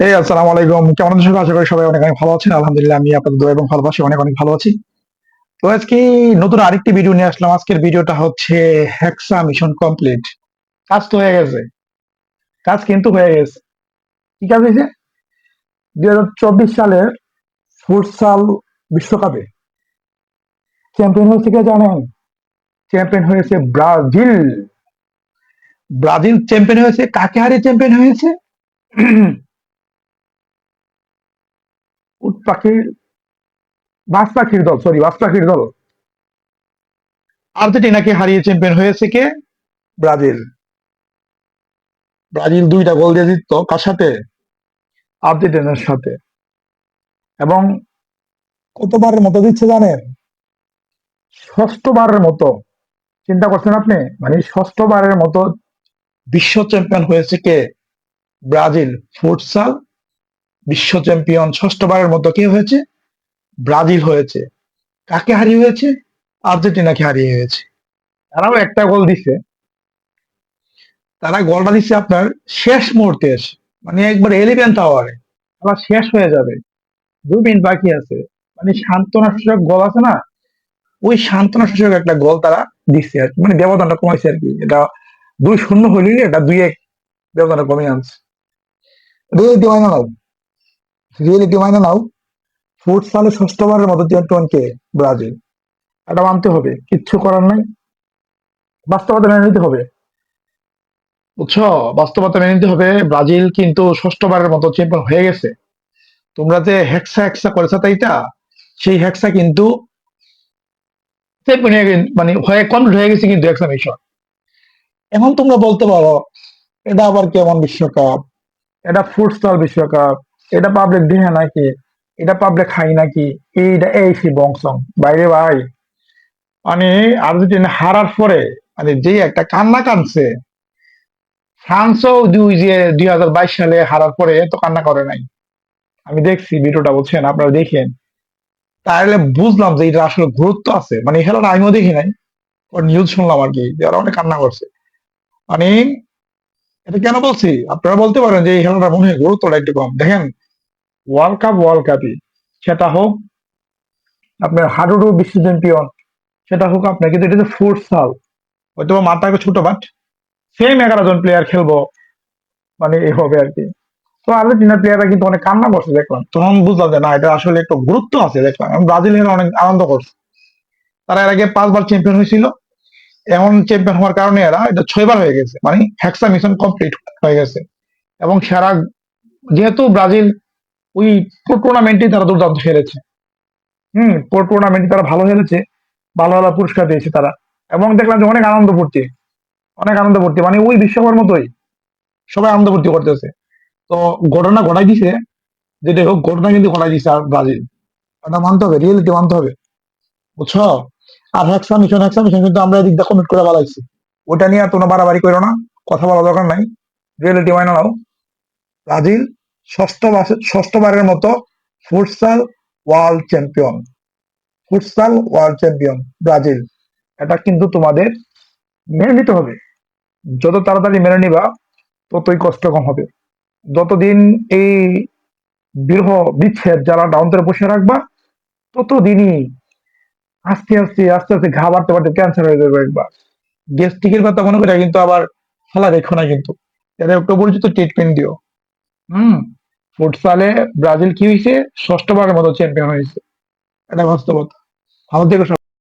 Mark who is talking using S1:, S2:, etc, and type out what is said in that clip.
S1: এই, আসসালামু আলাইকুম। কেমন আছেন? আশা করি সবাই অনেক অনেক ভালো আছেন। আলহামদুলিল্লাহ, আমি আপনাদের দোয়া এবং ভালোবাসি অনেক অনেক ভালো আছি। তো আজকে নতুন আরেকটি ভিডিও নিয়ে আসলাম। আজকের ভিডিওটা হচ্ছে হেক্সা মিশন কমপ্লিট কাজ তো হয়ে গেছে। কাজ কিন্তু হয়ে গেছে। কি কাজ হয়েছে? দুই হাজার চব্বিশ সালের ফুটসাল বিশ্বকাপে। চ্যাম্পিয়ন হয়েছে কে জানেন? চ্যাম্পিয়ন হয়েছে ব্রাজিল। ব্রাজিল চ্যাম্পিয়ন হয়েছে। কাকে হারিয়ে চ্যাম্পিয়ন হয়েছে? পাখির বাজ পাখির দল সরি বাজ পাখির দল। আর্জেন্টিনাকে হারিয়ে চ্যাম্পিয়ন হয়েছে কে? ব্রাজিল। ব্রাজিল দুইটা গোল দিয়ে জিতত কার সাথে? আর্জেন্টিনার সাথে। এবং কতবারের মতো দিচ্ছে জানেন? ষষ্ঠবারের মতো। চিন্তা করছেন আপনি? মানে ষষ্ঠবারের মতো বিশ্ব চ্যাম্পিয়ন হয়েছে কে? ব্রাজিল। ফুটসাল বিশ্ব চ্যাম্পিয়ন ষষ্ঠবারের মতো কে হয়েছে? ব্রাজিল হয়েছে। কাকে হারিয়ে হয়েছে? আর্জেন্টিনাকে হারিয়ে হয়েছে। তারাও একটা গোল দিছে। তারা গোলটা দিচ্ছে আপনার শেষ মুহূর্তে এসে মানে একবার এলিভেন্থ আওয়ারে আবার শেষ হয়ে যাবে। দুই মিনিট বাকি আছে। মানে সান্ত্বনা সূচক গোল আছে না? ওই সান্ত্বনা সূচক একটা গোল তারা দিচ্ছে আর। মানে ব্যবধানটা কমাইছে আর কি। এটা দুই শূন্য হইলে এটা দুই এক ব্যবধানটা কমে আনছে। দুই মাইনে নাও রিয়েলিটি মাইনে নাও। ফুটসালে ষষ্ঠবারের মতো চ্যাম্পিয়ন কে ব্রাজিল। এটা মানতে হবে, কিচ্ছু করার নাই। বাস্তবতা মেনে নিতে হবে। বুঝছ? বাস্তবতা মেনে নিতে হবে। ব্রাজিল কিন্তু ষষ্ঠবারের মতো চ্যাম্পিয়ন হয়ে গেছে। তোমরা যে হেক্সা হেক্সা করেছ তাইটা সেই হেক্সা কিন্তু মানে হয়ে কমপ্লিট হয়ে গেছে কিন্তু হেক্সা মিশন এখন তোমরা বলতে পারো, এটা আবার কেমন বিশ্বকাপ? এটা ফুটসাল বিশ্বকাপ। এটা পাবলিক দেখে নাকি? এটা পাবলিক খাই নাকি? এইটা, এই সেই বংশং বাইরে ভাই মানে আর্জেন্টিনা হারার পরে মানে যে একটা কান্না কানছে ফ্রান্সও দুই যে দুই হাজার বাইশ সালে হারার পরে তো কান্না করে নাই। আমি দেখছি ভিডিওটা বলছেন আপনারা দেখেন। তাহলে বুঝলাম যে এটা আসলে গুরুত্ব আছে। মানে খেলাটা আমিও দেখি নাই। নিউজ শুনলাম আর কি, যে ওরা অনেক কান্না করছে। মানে এটা কেন বলছি? আপনারা বলতে পারেন যে এই খেলাটা মনে হয় গুরুত্বটা একটু কম। দেখেন ওয়ার্ল্ড কাপ ওয়ার্ল্ড কাপই সেটা হোক আপনার হাডুডু বিশ্ব চ্যাম্পিয়ন সেটা হোক আপনার, কিন্তু এটা ফুটসাল হয়তো বা মাথা একটু ছোট বাট সেম এগারো জন প্লেয়ার খেলব মানে এই হবে আর কি। তো আর্জেন্টিনার প্লেয়াররা কিন্তু অনেক কান্না করছে, দেখলাম। তখন বুঝলাম যে না, এটা আসলে একটু গুরুত্ব আছে, দেখলাম। এবং ব্রাজিলের অনেক আনন্দ করছে। তারা এর আগে পাঁচবার চ্যাম্পিয়ন হয়েছিল। এমন চ্যাম্পিয়ন হওয়ার কারণে এরা এটা ছয়বার হয়ে গেছে। মানে হেক্সা মিশন কমপ্লিট হয়ে গেছে। এবং সারা যেহেতু ব্রাজিল ওই টুর্নামেন্টে তারা দুর্দান্ত খেলেছে হুম টুর্নামেন্টে তারা ভালো খেলেছে ভালো ভালো পুরস্কার পেয়েছে তারা। এবং দেখলাম যে অনেক আনন্দ ফুর্তি অনেক আনন্দ ফুর্তি মানে ওই বিশ্বকাপের মতোই। সবাই আনন্দ ফুর্তি করতেছে। তো ঘটনা ঘটাই দিছে। যেটা হোক ঘটনা কিন্তু ঘটাই দিছে আর ব্রাজিল। এটা মানতে হবে রিয়েলিটি মানতে হবে। বুঝছ? আর হ্যাক্সা মিশন হ্যাক্সা মিশন কিন্তু আমরা এদিক দিয়ে কমিট করে বালাইছি ওটা নিয়ে তোমরা বাড়াবাড়ি করো না, কথা বলা দরকার নাই। রিয়েলিটি মাইনা নাও ব্রাজিল ষষ্ঠবার ষষ্ঠবারের মতো futsal world champion futsal world champion Brazil. এটা কিন্তু তোমাদের মেনে নিতে হবে। যত তাড়াতাড়ি মেনে নিবা, ততই কষ্ট কম হবে। যতদিন এই বিরহ বিচ্ছেদ জ্বালাটা অন্তরে বসে রাখবা, ততদিনই আস্তে আস্তে আস্তে আস্তে ঘা বাড়তে বাড়তে ক্যান্সার হয়ে যাবে একবার। গ্যাস্ট্রিকের কথা মনে করে, কিন্তু আবার ফেলা দেখো না কিন্তু। এটা একটু পরিচিত ট্রিটমেন্ট দিও। হুম? ফুটসালে ব্রাজিল কি হয়েছে? ষষ্ঠবারের মতো চ্যাম্পিয়ন হয়েছে। এটা বাস্তবতা। ভালো থেকে